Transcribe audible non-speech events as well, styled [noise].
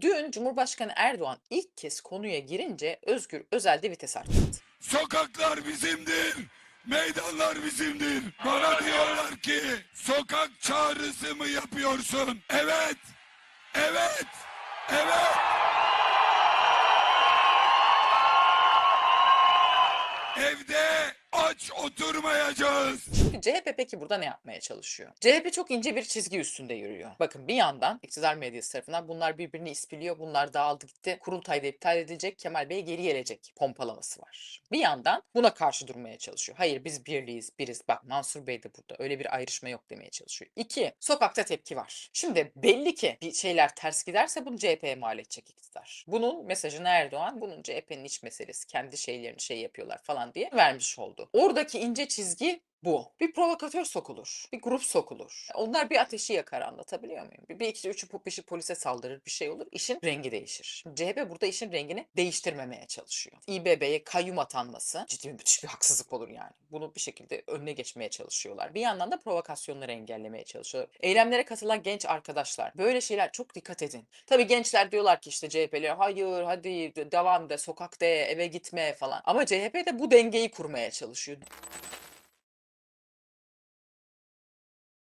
Dün Cumhurbaşkanı Erdoğan ilk kez konuya girince Özgür Özel de vites arttırdı. Sokaklar bizimdir. Meydanlar bizimdir. Bana diyorlar ki sokak çağrısı mı yapıyorsun? Evet. Evet. Evet. Evde aç oturmayacağız. [laughs] CHP peki burada ne yapmaya çalışıyor? CHP çok ince bir çizgi üstünde yürüyor. Bakın bir yandan iktidar medyası tarafından bunlar birbirini ispiliyor, bunlar dağıldı gitti, kurultayda iptal edilecek, Kemal Bey geri gelecek pompalaması var. Bir yandan buna karşı durmaya çalışıyor. Hayır biz birliyiz, biriz. Bak Mansur Bey de burada. Öyle bir ayrışma yok demeye çalışıyor. İki, sokakta tepki var. Şimdi belli ki bir şeyler ters giderse bunu CHP'ye mal edecek iktidar. Bunun mesajını Erdoğan, bunun CHP'nin iç meselesi, kendi şeylerini şey yapıyorlar falan diye vermiş oldu. Oradaki ince çizgi bu. Bir provokatör sokulur. Bir grup sokulur. Onlar bir ateşi yakar anlatabiliyor muyum? Bir, bir iki, üçü beşi polise saldırır bir şey olur. İşin rengi değişir. CHP burada işin rengini değiştirmemeye çalışıyor. İBB'ye kayyum atanması ciddi müthiş bir haksızlık olur yani. Bunu bir şekilde önüne geçmeye çalışıyorlar. Bir yandan da provokasyonları engellemeye çalışıyorlar. Eylemlere katılan genç arkadaşlar böyle şeyler çok dikkat edin. Tabii gençler diyorlar ki işte CHP'liler hayır hadi de- devam de sokakta eve gitme falan. Ama CHP de bu dengeyi kurmaya çalışıyor.